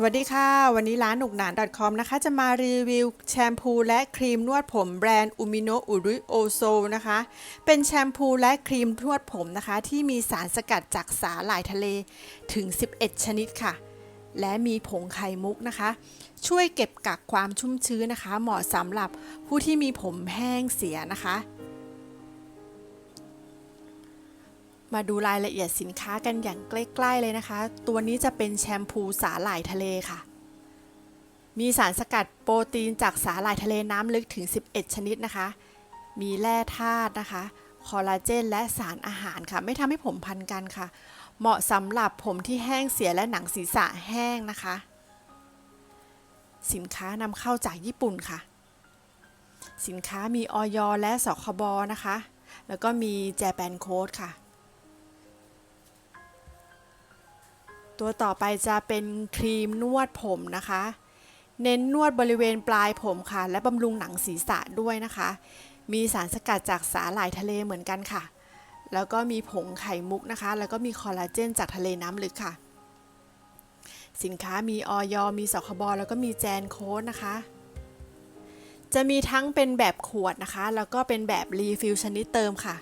สวัสดีค่ะ วันนี้ร้านหนุกหนาน .com นะคะ จะมารีวิวแชมพูและครีมนวดผมแบรนด์อุมิโนอุรุโอโซนะคะ เป็นแชมพูและครีมนวดผมนะคะ ที่มีสารสกัดจากสาหร่ายทะเลถึง 11 ชนิดค่ะ และมีผงไข่มุกนะคะ ช่วยเก็บกักความชุ่มชื้นนะคะ เหมาะสำหรับผู้ที่มีผมแห้งเสียนะคะ มาดูรายละเอียดสินค้ากันอย่างใกล้ๆเลยนะคะ ตัวนี้จะเป็นแชมพูสาหร่ายทะเลค่ะ มีสารสกัดโปรตีนจากสาหร่ายทะเลน้ำลึกถึง 11 ชนิดนะคะ มีแร่ธาตุนะคะ คอลลาเจน และสารอาหารค่ะ ไม่ทำให้ผมพันกันค่ะ เหมาะสำหรับผมที่แห้งเสียและหนังศีรษะแห้งนะคะ สินค้านำเข้าจากญี่ปุ่นค่ะ สินค้ามีออยและสคบนะคะ แล้วก็มีแจแปนโค้ดค่ะ ตัวต่อไปจะเป็นครีมนวดผมนะคะ เน้นนวดบริเวณปลายผมค่ะ และบำรุงหนังศีรษะด้วยนะคะ มีสารสกัดจากสาหร่ายทะเลเหมือนกันค่ะ แล้วก็มีผงไข่มุกนะคะ แล้วก็มีคอลลาเจนจากทะเลน้ำลึกค่ะ สินค้ามีออยมีสคบแล้วก็มีแจนโค้ดนะคะ จะมีทั้งเป็นแบบขวดนะคะ แล้วก็เป็นแบบรีฟิลชนิดเติมค่ะ